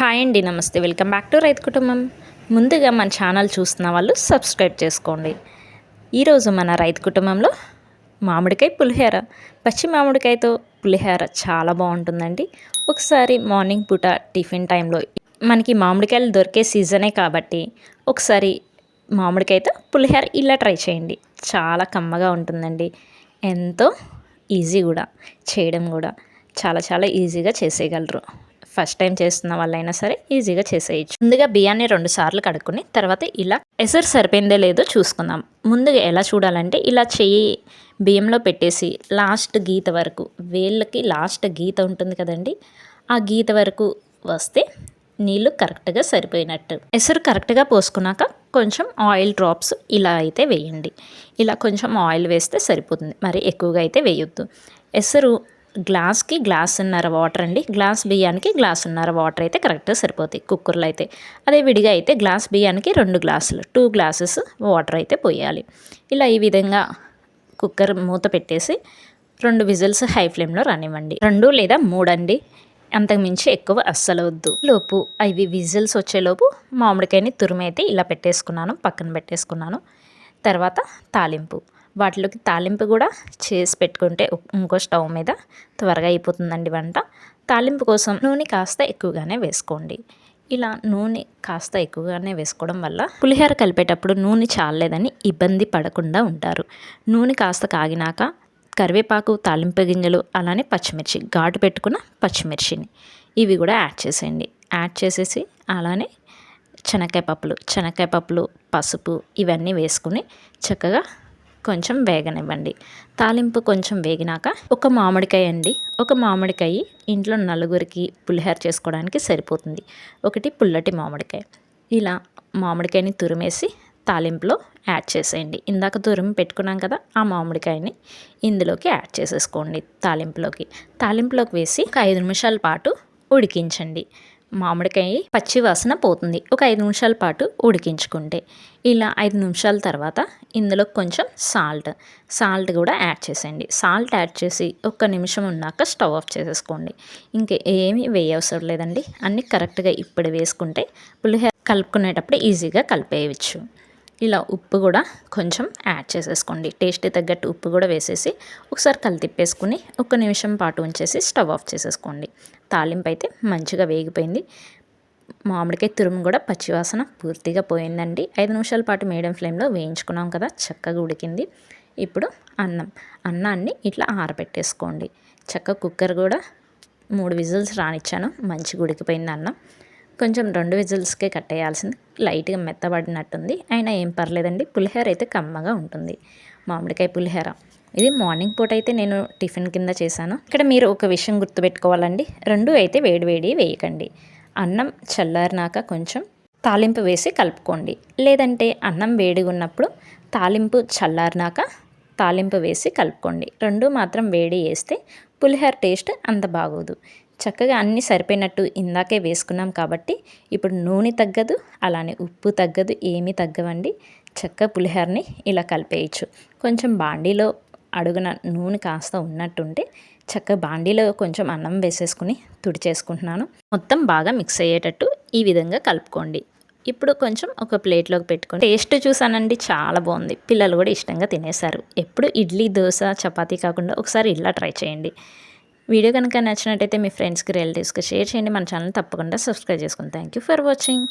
Hi అండి నమస్తే. Welcome back to రైతు కుటుంబం. ముందుగా మన ఛానల్ చూస్తున్న వాళ్ళు సబ్స్క్రైబ్ చేసుకోండి. ఈరోజు మన రైతు కుటుంబంలో మామిడికాయ పులిహోర. పచ్చి మామిడికాయతో పులిహోర చాలా బాగుంటుందండి. ఒకసారి మార్నింగ్ పూట టిఫిన్ టైంలో మనకి మామిడికాయలు దొరికే సీజనే కాబట్టి ఒకసారి మామిడికాయతో పులిహోర ఇలా ట్రై చేయండి. చాలా కమ్మగా ఉంటుందండి. ఎంతో ఈజీ కూడా చేయడం కూడా. చాలా చాలా ఈజీగా చేసేయగలరు. ఫస్ట్ టైం చేస్తున్న వాళ్ళైనా సరే ఈజీగా చేసేయచ్చు. ముందుగా బియ్యాన్ని రెండు సార్లు కడుక్కుని తర్వాత ఇలా ఎసరు సరిపోయిందే లేదో చూసుకుందాం. ముందుగా ఎలా చూడాలంటే ఇలా చెయ్యి బియ్యంలో పెట్టేసి లాస్ట్ గీత వరకు వేళ్ళకి లాస్ట్ గీత ఉంటుంది కదండి ఆ గీత వరకు వస్తే నీళ్ళు కరెక్ట్గా సరిపోయినట్టు. ఎసరు కరెక్ట్గా పోసుకున్నాక కొంచెం ఆయిల్ డ్రాప్స్ ఇలా అయితే వేయండి. ఇలా కొంచెం ఆయిల్ వేస్తే సరిపోతుంది. మరి ఎక్కువగా అయితే వేయొద్దు. ఎసరు గ్లాస్కి గ్లాసున్నర వాటర్ అండి. గ్లాస్ బియ్యానికి గ్లాసున్నర వాటర్ అయితే కరెక్ట్గా సరిపోతాయి కుక్కర్లో అయితే. అదే విడిగా అయితే గ్లాస్ బియ్యానికి రెండు గ్లాసులు టూ గ్లాసెస్ వాటర్ అయితే పోయాలి. ఇలా ఈ విధంగా కుక్కర్ మూత పెట్టేసి రెండు విజిల్స్ హై ఫ్లేమ్లో రానివ్వండి. రెండు లేదా మూడండి. అంతకుమించి ఎక్కువ అస్సలు వద్దు. లోపు అవి విజిల్స్ వచ్చేలోపు మామిడికాయని తురుమైతే ఇలా పెట్టేసుకున్నాను పక్కన పెట్టేసుకున్నాను. తర్వాత తాలింపు. వాటిలోకి తాలింపు కూడా చేసి పెట్టుకుంటే ఇంకో స్టవ్ మీద త్వరగా అయిపోతుందండి వంట. తాలింపు కోసం నూనె కాస్త ఎక్కువగానే వేసుకోండి. ఇలా నూనె కాస్త ఎక్కువగానే వేసుకోవడం వల్ల పులిహోర కలిపేటప్పుడు నూనె చాలేదని ఇబ్బంది పడకుండా ఉంటారు. నూనె కాస్త కాగినాక కరివేపాకు తాలింపు గింజలు అలానే పచ్చిమిర్చి ఘాటు పెట్టుకున్న పచ్చిమిర్చిని ఇవి కూడా యాడ్ చేసేయండి. యాడ్ చేసేసి అలానే శనక్కాయ పప్పులు శనక్కాయ పప్పులు పసుపు ఇవన్నీ వేసుకుని చక్కగా కొంచెం వేగనివ్వండి. తాలింపు కొంచెం వేగినాక ఒక మామిడికాయ అండి. ఒక మామిడికాయ ఇంట్లో నలుగురికి పులిహార చేసుకోవడానికి సరిపోతుంది. ఒకటి పుల్లటి మామిడికాయ. ఇలా మామిడికాయని తురిమేసి తాలింపులో యాడ్ చేసేయండి. ఇందాక తురిమి పెట్టుకున్నాం కదా ఆ మామిడికాయని ఇందులోకి యాడ్ చేసేసుకోండి తాలింపులోకి. తాలింపులోకి వేసి ఒక ఐదు నిమిషాల పాటు ఉడికించండి. మామిడికాయ పచ్చి వాసన పోతుంది. ఒక ఐదు నిమిషాల పాటు ఉడికించుకుంటే. ఇలా ఐదు నిమిషాల తర్వాత ఇందులో కొంచెం సాల్ట్. సాల్ట్ కూడా యాడ్ చేసేయండి. సాల్ట్ యాడ్ చేసి ఒక్క నిమిషం ఉన్నాక స్టవ్ ఆఫ్ చేసేసుకోండి. ఇంకా ఏమీ వేయవసరం లేదండి. అన్నీ కరెక్ట్గా ఇప్పుడు వేసుకుంటే పులిహోర కలుపుకునేటప్పుడు ఈజీగా కలిపేయచ్చు ఇలా ఉప్పు కూడా కొంచెం యాడ్ చేసేసుకోండి. టేస్ట్ తగ్గట్టు ఉప్పు కూడా వేసేసి ఒకసారి కలితిప్పేసుకుని ఒక నిమిషం పాటు ఉంచేసి స్టవ్ ఆఫ్ చేసేసుకోండి. తాలింపు అయితే మంచిగా వేగిపోయింది. మామిడికాయ తురుము కూడా పచ్చివాసన పూర్తిగా పోయిందండి. ఐదు నిమిషాల పాటు మీడియం ఫ్లేమ్లో వేయించుకున్నాం కదా చక్కగా ఉడికింది. ఇప్పుడు అన్నం అన్నాన్ని ఇట్లా ఆరబెట్టేసుకోండి. చక్క కుక్కర్ కూడా మూడు విజిల్స్ రానిచ్చాను మంచిగా ఉడికిపోయింది అన్నం. కొంచెం రెండు విజిల్స్కే కట్టేయాల్సింది. లైట్గా మెత్తబడినట్టుంది. అయినా ఏం పర్లేదండి. పులిహోర అయితే కమ్మగా ఉంటుంది. మామిడికాయ పులిహోర. ఇది మార్నింగ్ పూట అయితే నేను టిఫిన్ కింద చేశాను. ఇక్కడ మీరు ఒక విషయం గుర్తుపెట్టుకోవాలండి. రెండు అయితే వేడివేడి వేయకండి. అన్నం చల్లారినాక కొంచెం తాలింపు వేసి కలుపుకోండి. లేదంటే అన్నం వేడిగా ఉన్నప్పుడు తాలింపు చల్లారినాక తాలింపు వేసి కలుపుకోండి. రెండు మాత్రం వేడి వేస్తే పులిహోర టేస్ట్ అంత బాగోదు. చక్కగా అన్నీ సరిపోయినట్టు ఇందాకే వేసుకున్నాం కాబట్టి ఇప్పుడు నూనె తగ్గదు అలానే ఉప్పు తగ్గదు ఏమీ తగ్గవండి. చక్క పులిహోరని ఇలా కలిపేయచ్చు. కొంచెం బాండీలో అడుగున నూనె కాస్త ఉన్నట్టుంటే చక్క బాండీలో కొంచెం అన్నం వేసేసుకుని తుడిచేసుకుంటున్నాను. మొత్తం బాగా మిక్స్ అయ్యేటట్టు ఈ విధంగా కలుపుకోండి. ఇప్పుడు కొంచెం ఒక ప్లేట్లోకి పెట్టుకొని టేస్ట్ చూసానండి చాలా బాగుంది. పిల్లలు కూడా ఇష్టంగా తినేశారు. ఎప్పుడు ఇడ్లీ దోశ చపాతీ కాకుండా ఒకసారి ఇలా ట్రై చేయండి. వీడియో కనుక నచ్చినట్టయితే మీ ఫ్రెండ్స్కి రిలేటివ్స్కి షేర్ చేయండి. మన ఛానల్ తప్పకుండా సబ్స్క్రైబ్ చేసుకోండి థ్యాంక్ యూ ఫర్ వాచింగ్